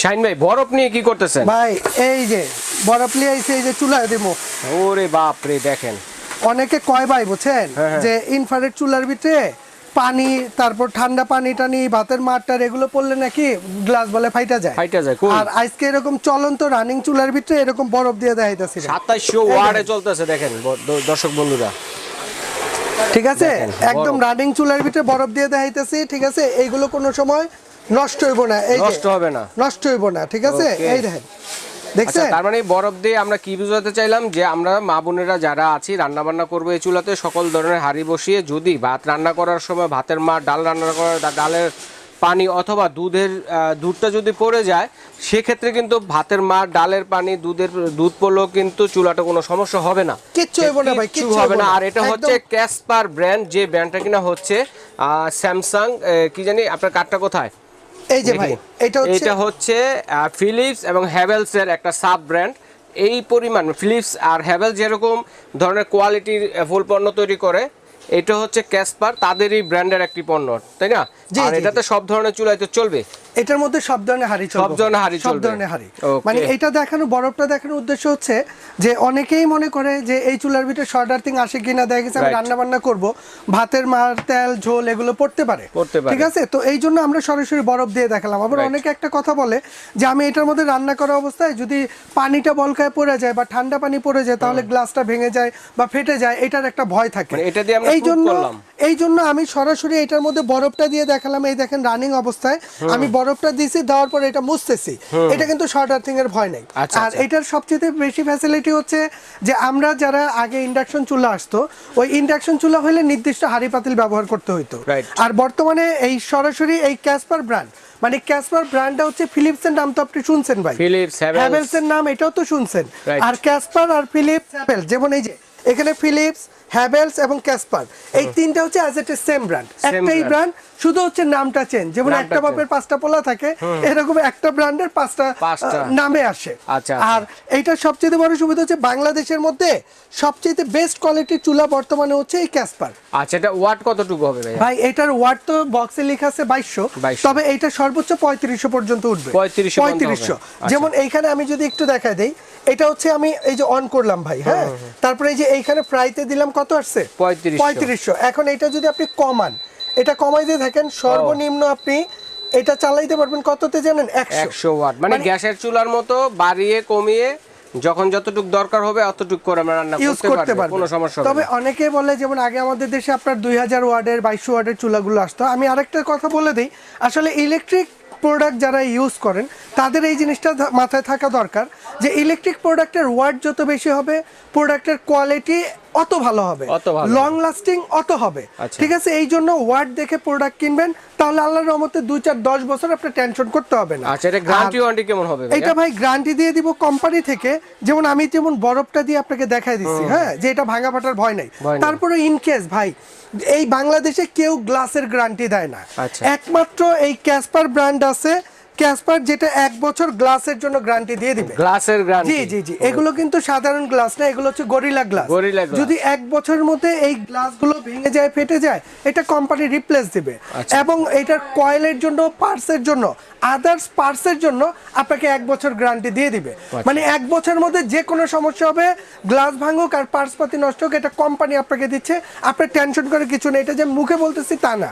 Shine ভাই বরফ নিয়ে কি করতেছেন? ভাই এই যে বরফ নিয়ে আইছে এই যে চুলায় দিব ওরে বাপ রে দেখেন। অনেকে কয় ভাই বুঝছেন? হ্যাঁ, হ্যাঁ। যে ইনফ্রারেড চুলার ভিতরে পানি তারপর ঠান্ডা পানি টানি ভাতের মাঠটার এগুলো পড়লে নাকি গ্লাস বলে ফাইটা যায়। ফাইটা যায়? আর আজকে এরকম চলন্ত রানিং চুলার ভিতরে এরকম বরফ দিয়ে দেখাইতেছি সাতাইশশো ওয়ার্ডে চলতেছে দেখেন দর্শক বন্ধুরা। ঠিক আছে? একদম রানিং চুলার ভিতরে বরফ দিয়ে দেখাইতেছি ঠিক আছে? এইগুলো কোনো সময় নষ্ট হইব না এই নষ্ট হবে না। নষ্ট হইব না ঠিক আছে? এই দেখেন আচ্ছা দেখছেন তার মানে বরফ দিয়ে আমরা কি বুঝাতে চাইলাম? যে আমরা মা বোনেরা যারা আছি রান্না বান্না করব এই চুলাতে সকল ধরনের হাঁড়ি বসিয়ে যদি ভাত রান্না করার সময় ভাতের মা ডাল রান্না করার ডালের পানি অথবা দুধের দুধটা যদি পড়ে যায় সেক্ষেত্রে কিন্তু ভাতের মা ডালের পানি দুধের দুধ পড়লেও কিন্তু চুলাটা কোনো সমস্যা হবে না। কিচ্ছু হইব না ভাই, কিচ্ছু কিচ্ছু হবে না। আর এটা হচ্ছে ক্যাসপার ব্র্যান্ড যে ব্র্যান্ডটা কিনা হচ্ছে স্যামসাং কি জানি আপনার কার্ডটা কোথায়? এই যে ভাই এটা হচ্ছে এটা হচ্ছে ফিলিপস এবং হ্যাভেলস এর একটা সাব ব্র্যান্ড এই পরিমাণ ফিলিপস আর হ্যাভেল যেরকম ধরনের কোয়ালিটির ফুল পণ্য তৈরি করে এটা হচ্ছে ক্যাসপার তাদেরই ব্র্যান্ডের একটি পণ্য তাই না? আর এটাতে সব ধরনের চুলাই তো চলবে। এটার মধ্যে সব ধরনের হাড়ি সব ধরনের হাঁড়ি সব ধরনের হাড়ি। মানে এটা দেখানো বরফটা দেখানোর উদ্দেশ্য হচ্ছে যে অনেকেই মনে করে যে এই চুলার ভিতরে শর্ট আর্থিং আসে কিনা দেখা গেছে আমি রান্না বান্না করব ভাতের মার তেল ঝোল এগুলো পড়তে পারে। ঠিক আছে? তো এই জন্য আমরা সরাসরি বরফ দিয়ে দেখালাম। আবার অনেকে একটা কথা বলে যে আমি এটার মধ্যে রান্না করা অবস্থায় যদি পানিটা বলকায় পড়ে যায় বা ঠান্ডা পানি পড়ে যায় তাহলে গ্লাসটা ভেঙে যায় বা ফেটে যায় এটার একটা ভয় থাকে। মানে এটা দিয়ে আমরা এই জন্য এই জন্য আমি সরাসরি এটার মধ্যে বরফটা দিয়ে দেখালাম। এই দেখেন রানিং অবস্থায় আমি বরফটা দিয়েছি দেওয়ার পরে এটা মুছতেছি। এটা কিন্তু শর্ট আর্থিং এর ভয় নেই। আচ্ছা, আর আচ্ছা। এটার সবচেয়ে বেশি ফ্যাসিলিটি হচ্ছে যে আমরা যারা আগে ইন্ডাকশন চুলা আসতো ওই ইন্ডাকশন চুলা হলে নির্দিষ্ট হাড়ি পাতিল ব্যবহার করতে Right. আর বর্তমানে এই সরাসরি এই ক্যাসপার ব্র্যান্ড মানে ক্যাসপার ব্র্যান্ডটা হচ্ছে ফিলিপসের নাম তো আপনি শুনছেন ভাই। ফিলিপস হ্যাভেলস এর নাম এটাও তো শুনছেন। আর ক্যাসপার আর ফিলিপস হ্যাভেলস যেমন এই যে এখানে ফিলিপস হ্যাভেলস এবং ক্যাসপার এই তিনটা হচ্ছে অ্যাজ এট সেম ব্র্যান্ড একটাই ব্র্যান্ড শুধু হচ্ছে নামটা চেঞ্জ যেমন একটা বাপের পাঁচটা পোলা থাকে এরকম একটা ব্র্যান্ডের পাঁচটা। নামে আসে। আচ্ছা, আচ্ছা। আর এইটার সবচেয়ে বড় সুবিধা হচ্ছে বাংলাদেশের মধ্যে সবচেয়ে বেস্ট কোয়ালিটির চুলা বর্তমানে হচ্ছে এই ক্যাসপার আচ্ছা এটা ওয়াট কতটুকু হবে ভাই ভাই এটার ওয়াট তো বক্সে লেখা আছে বাইশশো। 2200 তবে এইটা সর্বোচ্চ পঁয়ত্রিশশো পর্যন্ত উঠবে। 3500 পর্যন্ত হবে। পঁয়ত্রিশশো। আচ্ছা। যেমন এইখানে আমি যদি একটু দেখাই দেই এটা হচ্ছে আমি এই যে অন করলাম ভাই হ্যাঁ? তারপরে এই যে এইখানে ফ্রাইতে দিলাম কত? আসছে? 3500 পঁয়ত্রিশশো। এখন এটা যদি আপনি কমান এটা কমাই দিয়ে থাকেন সর্বনিম্ন আপনি এটা চালাইতে পারবেন কততে জানেন? একশো। ওয়াট। মানে গ্যাসের চুলার মতো বাড়িয়ে কমিয়ে যখন যতটুকু দরকার হবে অতটুকু করে আমরা রান্না ইউজ করতে পারব কোনো সমস্যা তবে। অনেকে বলে যেমন আগে আমাদের দেশে আপনার দুই হাজার ওয়ার্ডের বাইশশো ওয়ার্ডের চুলাগুলো আসতো। আমি আরেকটা কথা বলে দিই আসলে ইলেকট্রিক প্রোডাক্ট যারা ইউজ করেন তাদের এই জিনিসটা মাথায় থাকা দরকার যে ইলেকট্রিক প্রোডাক্টের ওয়ার্ড যত বেশি হবে প্রোডাক্টের কোয়ালিটি অত ভালো হবে। লং লাস্টিং অত হবে। আচ্ছা। ঠিক আছে এই জন্য ওয়ার্ড দেখে প্রোডাক্ট কিনবেন তাহলে আল্লাহর রহমতে দুই চার দশ বছর আপনার টেনশন করতে হবে না। আচ্ছা এটা গ্যারান্টি ওয়ারেন্টি কেমন হবে এটা ভাই গ্যারান্টি দিয়ে দিব কোম্পানি থেকে যেমন আমি যেমন বরফটা দিয়ে আপনাকে দেখাই দিচ্ছি হ্যাঁ যে এটা ভাঙা ফাটার ভয় নাই। তারপরে ইন কেস ভাই এই বাংলাদেশে কেউ গ্লাসের গ্যারান্টি দেয় না। আচ্ছা। একমাত্র এই ক্যাসপার ব্র্যান্ড আছে ক্যাসপার যেটা এক বছর গ্লাসের জন্য গ্যারান্টি দিয়ে দিবে। গ্লাসের গ্যারান্টি। জি জি জি। এগুলো কিন্তু সাধারণ গ্লাস না এগুলো হচ্ছে গরিলা গ্লাস। Gorilla glass। যদি এক বছরের মধ্যে এই গ্লাসগুলো ভেঙে যায় ফেটে যায় এটা কোম্পানি রিপ্লেস দিবে। আচ্ছা। এবং এটার কয়েলের জন্য পার্টসের জন্য আদার্স পার্টসের জন্য আপনাকে এক বছর গ্যারান্টি দিয়ে দিবে। আচ্ছা। মানে এক বছরের মধ্যে যে কোনো সমস্যা হবে গ্লাস ভাঙুক আর পার্টস পাতি নষ্ট হোক এটা কোম্পানি আপনাকে দিচ্ছে। আপনার টেনশন করে কিছু নেই এটা যে মুখে বলতেছি তা না।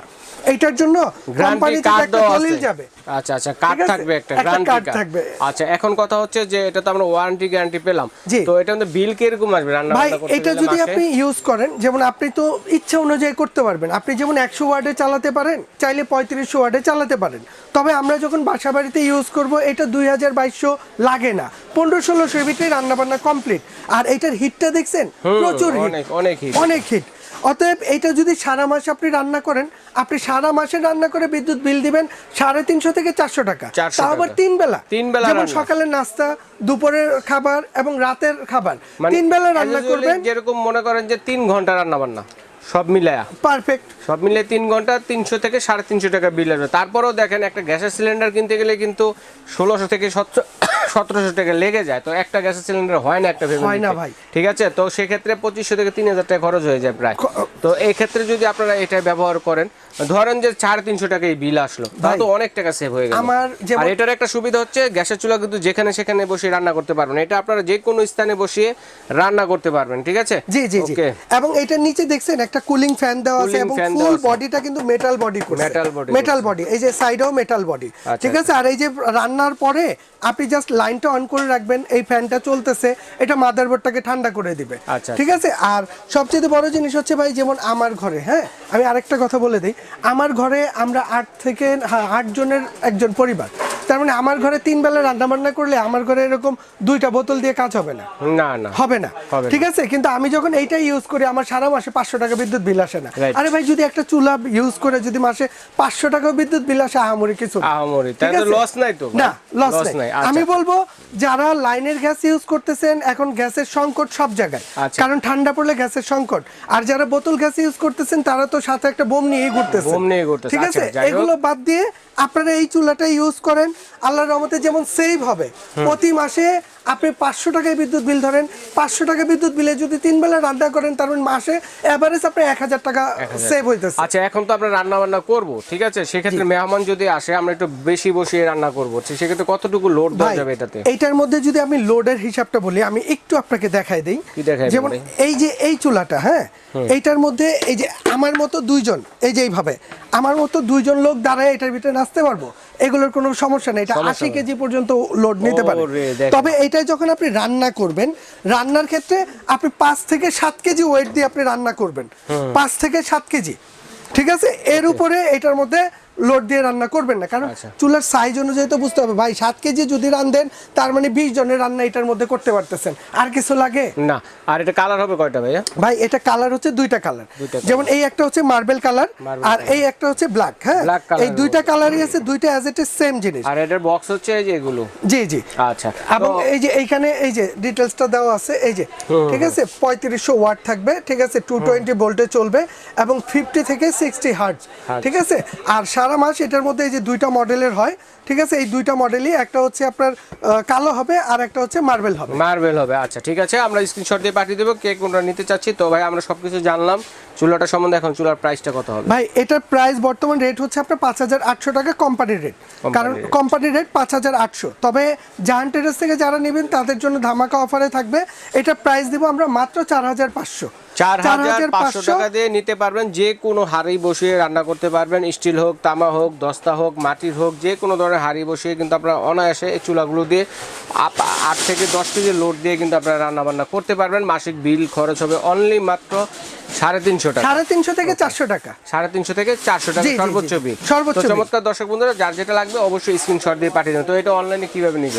এইটার জন্য কোম্পানি থেকে একটা দলিল যাবে। আচ্ছা আচ্ছা কার্ড থাকবে একটা গ্যারান্টি কার্ড থাকবে। আচ্ছা এখন কথা হচ্ছে যে এটা তো আমরা ওয়ারেন্টি গ্যারান্টি পেলাম। তো এটা বিল কীরকম আসবে? রান্না ভাই এটা যদি আপনি ইউজ করেন যেমন আপনি তো ইচ্ছা অনুযায়ী করতে পারবেন। আপনি যেমন একশো ওয়ার্ডে চালাতে পারেন চাইলে পঁয়ত্রিশশো ওয়ার্ডে চালাতে পারেন। তবে আমরা যখন বাসা বাড়িতে ইউজ করব এটা দুই হাজার বাইশশো লাগে না। পনেরো ষোলোশোর ভিতরে রান্না বান্না কমপ্লিট আর এটার হিটটা দেখছেন? প্রচুর হিট অনেক অনেক হিট অনেক হিট অতএব এটা যদি সারা মাস আপনি রান্না করেন আপনি সারা মাসে রান্না করে বিদ্যুৎ বিল দিবেন সাড়ে তিনশো থেকে চারশো টাকা। 400 তাও আবার তিন বেলা তিন বেলা যেমন। সকালের নাস্তা দুপুরের খাবার এবং রাতের খাবার। মানে তিন বেলা রান্না করবেন। যেরকম মনে করেন যে তিন ঘণ্টা রান্না বান্না সব মিলায়া? পারফেক্ট সব মিলে তিন ঘণ্টা তিনশো থেকে সাড়ে তিনশো টাকা বিল আসবে। তারপরেও দেখেন একটা গ্যাসের সিলিন্ডার কিনতে গেলে কিন্তু ষোলোশো থেকে সতেরোশো টাকা লেগে যায়। তো একটা গ্যাসের সিলিন্ডার হয় না একটা হয় না ভাই। ঠিক আছে? তো সেক্ষেত্রে পঁচিশশো থেকে তিন হাজার টাকা খরচ হয়ে যায় প্রায়। তো এই ক্ষেত্রে যদি আপনারা এটা ব্যবহার করেন ধরেন যে সাড়ে তিনশো টাকা এই বিল আসলো তাহলে তো অনেক টাকা সেভ হয়ে গেল। আমার আর এটার একটা সুবিধা হচ্ছে গ্যাসের চুলা কিন্তু যেখানে সেখানে বসে রান্না করতে পারবেন। এটা আপনারা যে কোনো স্থানে বসিয়ে রান্না করতে পারবেন ঠিক আছে? জি জি জি। ওকে এবং এটার নিচে দেখছেন একটা কুলিং ফ্যান দেওয়া আছে এবং ফুল বডিটা কিন্তু metal body Metal body metal body এই যে সাইডেও মেটাল বডি আচ্ছা, ঠিক আছে? আর এই যে রান্নার পরে আপনি জাস্ট লাইনটা অন করে রাখবেন এই ফ্যানটা চলতেছে এটা মাদারবোর্ডটাকে ঠান্ডা করে দিবে। আচ্ছা, ঠিক আছে? আর সবচেয়ে বড় জিনিস হচ্ছে ভাই যেমন আমার ঘরে হ্যাঁ? আমি আরেকটা কথা বলে দিই। আমার ঘরে আমরা আট থেকে হ্যাঁ আট জনের একজন পরিবার। তার মানে আমার ঘরে তিন বেলা রান্না বান্না করলে আমার ঘরে এরকম দুইটা বোতল দিয়ে কাজ হবে না? না না। হবে না। ঠিক আছে? কিন্তু আমি যখন এইটা ইউজ করি আমার সারা মাসে পাঁচশো টাকা বিদ্যুৎ বিল আসে না। আরে ভাই যদি একটা চুলা ইউজ করে যদি মাসে পাঁচশো টাকা বিদ্যুৎ বিল আসে আহামরি কিছু আহামরি। আছে? লস নাই তো না লস নাই। আচ্ছা। আমি বলব যারা লাইনের গ্যাস ইউজ করতেছেন এখন গ্যাসের সংকট সব জায়গায়। আচ্ছা। কারণ ঠান্ডা পড়লে গ্যাসের সংকট। আর যারা বোতল গ্যাস ইউজ করতেছেন তারা তো সাথে একটা বোম নিয়ে ঘুরতেছে। বোম নিয়ে ঘুরতেছে। ঠিক আছে? আচ্ছা, হোক। এগুলো বাদ দিয়ে আপনারা এই চুলাটা ইউজ করেন। আল্লাহর রহমতে যেমন সেভ হবে প্রতি মাসে আপনি পাঁচশো টাকায় বিদ্যুৎ বিল ধরেন পাঁচশো টাকা বিদ্যুৎ বিলে যদি তিন বেলা রান্না করেন তার মানে মাসে এভারেজ আপনি এক হাজার টাকা সেভ হইতেছে। আচ্ছা এখন তো আমরা রান্না বান্না করব ঠিক আছে? সেক্ষেত্রে মেহমান যদি আসে আমরা একটু বেশি বসিয়ে রান্না করব। সেক্ষেত্রে কতটুকু লোড দেওয়া যাবে এটাতে? এইটার মধ্যে যদি আমি লোডের হিসাবটা বলি আমি একটু আপনাকে দেখাই দিই। যেমন এই যে এই চুলাটা হ্যাঁ? এইটার মধ্যে এই যে আমার মতো দুইজন এই যে এইভাবে আমার মতো দুইজন লোক দাঁড়ায় এটার ভিতরে নাচতে পারব? এগুলোর কোনো সমস্যা নেই। এটা আশি কেজি পর্যন্ত লোড নিতে পারে। তবে এটা যখন আপনি রান্না করবেন রান্নার ক্ষেত্রে আপনি পাঁচ থেকে সাত কেজি ওয়েট দিয়ে আপনি রান্না করবেন। পাঁচ থেকে সাত কেজি। ঠিক আছে? এর উপরে এটার মধ্যে লোড দিয়ে রান্না করবেন না। কারণ আচ্ছা। চুলার সাইজ অনুযায়ী তো বুঝতে হবে। ভাই সাত কেজি যদি রান্ধেন তার মানে বিশ জনের রান্না এটার মধ্যে করতে পারতেছেন। আর কিছু লাগে? না আর এটা কালার হবে কয়টা ভাইয়া? ভাই এটা কালার হচ্ছে দুইটা কালার যেমন এই একটা হচ্ছে মার্বেল কালার আর এই একটা হচ্ছে ব্ল্যাক হ্যাঁ? এই দুইটা কালারই আছে দুইটা অ্যাজ ইট ইজ সেম জিনিস। আর এটার বক্স হচ্ছে এই যে এগুলো? জি জি। আচ্ছা। এবং এই যে এইখানে এই যে ডিটেলসটা দেওয়া আছে এই যে ঠিক আছে? পঁয়ত্রিশশো ওয়াট থাকবে ঠিক আছে? টু টোয়েন্টি ভোল্টে চলবে এবং ফিফটি থেকে সিক্সটি হার্জ ঠিক আছে? আর সারা মাস এটার মধ্যে এই যে দুইটা মডেলের হয় ঠিক আছে? এই দুইটা মডেলই একটা হচ্ছে আপনার কালো হবে আর একটা হচ্ছে মার্বেল হবে। মার্বেল হবে আচ্ছা ঠিক আছে। আমরা স্ক্রিনশট দিয়ে পাঠিয়ে দেবো কে কোনটা নিতে চাচ্ছি। তো ভাই আমরা সবকিছু জানলাম। চুলাটা সম্বন্ধে এখন চুলার প্রাইসটা কত হবে? ভাই এটার প্রাইস বর্তমান রেট হচ্ছে আপনার পাঁচ হাজার আটশো টাকা কোম্পানির রেট কারণ। কোম্পানির রেট পাঁচ হাজার আটশো। তবে জাহান ট্রেডার্স থেকে যারা নেবেন তাদের জন্য ধামাকা অফারে থাকবে। এটা প্রাইস দিব আমরা মাত্র চার হাজার পাঁচশো। চার হাজার পাঁচশো টাকা দিয়ে নিতে পারবেন যে কোনো হাঁড়ি বসিয়ে রান্না করতে পারবেন। স্টিল হোক তামা হোক দস্তা হোক মাটির হোক যে কোনো ধরনের হাঁড়ি বসিয়ে কিন্তু আপনারা অনায়াসে এই চুলাগুলো দিয়ে আট থেকে দশ কেজি লোড দিয়ে কিন্তু আপনারা রান্না বান্না করতে পারবেন। মাসিক বিল খরচ হবে অনলি মাত্র সাড়ে তিনশো টাকা। সাড়ে তিনশো থেকে চারশো টাকা। সাড়ে তিনশো থেকে চারশো টাকা। সর্বোচ্চ বিল। সর্বোচ্চ চমৎকার দর্শক বন্ধুরা যার যেটা লাগবে অবশ্যই স্ক্রিনশট দিয়ে পাঠিয়ে দেবেন। তো এটা অনলাইনে কীভাবে নিব?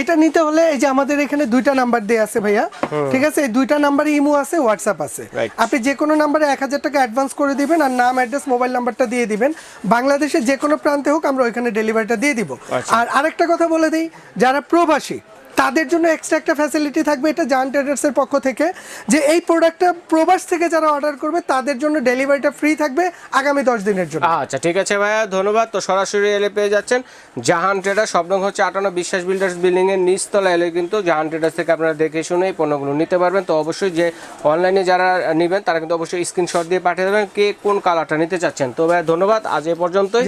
এটা নিতে হলে এই যে আমাদের এখানে দুইটা নাম্বার দেওয়া আছে ভাইয়া। ঠিক আছে? এই দুইটা নাম্বারে ইমো আছে হোয়াটসঅ্যাপ আছে। আপনি যে কোনো নাম্বারে এক হাজার টাকা অ্যাডভান্স করে দিবেন আর নাম অ্যাড্রেস মোবাইল নাম্বারটা দিয়ে দিবেন। বাংলাদেশের যে কোনো প্রান্তে হোক আমরা ওইখানে ডেলিভারিটা দিয়ে দিব। আচ্ছা। আর আরেকটা কথা বলে দিই যারা প্রবাসী তাদের জন্য এক্সট্রা একটা ফ্যাসিলিটি থাকবে এটা জান ট্রেডার্সের পক্ষ থেকে যে এই প্রোডাক্টটা প্রবাস থেকে যারা অর্ডার করবে তাদের জন্য ডেলিভারিটা ফ্রি থাকবে আগামী দশ দিনের জন্য। আচ্ছা ঠিক আছে ভাইয়া ধন্যবাদ। তো সরাসরি এলে পেয়ে যাচ্ছেন জাহান ট্রেডার শব্দং হচ্ছে আটান্ন বিশ্বাস বিল্ডার্স বিল্ডিং এর নিচতলা এলে কিন্তু জাহান ট্রেডার্স থেকে আপনারা দেখে শুনে এই পণ্যগুলো নিতে পারবেন। তো অবশ্যই যে অনলাইনে যারা নেবেন তারা কিন্তু অবশ্যই স্ক্রিনশট দিয়ে পাঠিয়ে দেবেন কে কোন কালারটা নিতে চাচ্ছেন। তো ভাইয়া ধন্যবাদ। আজ এ পর্যন্তই।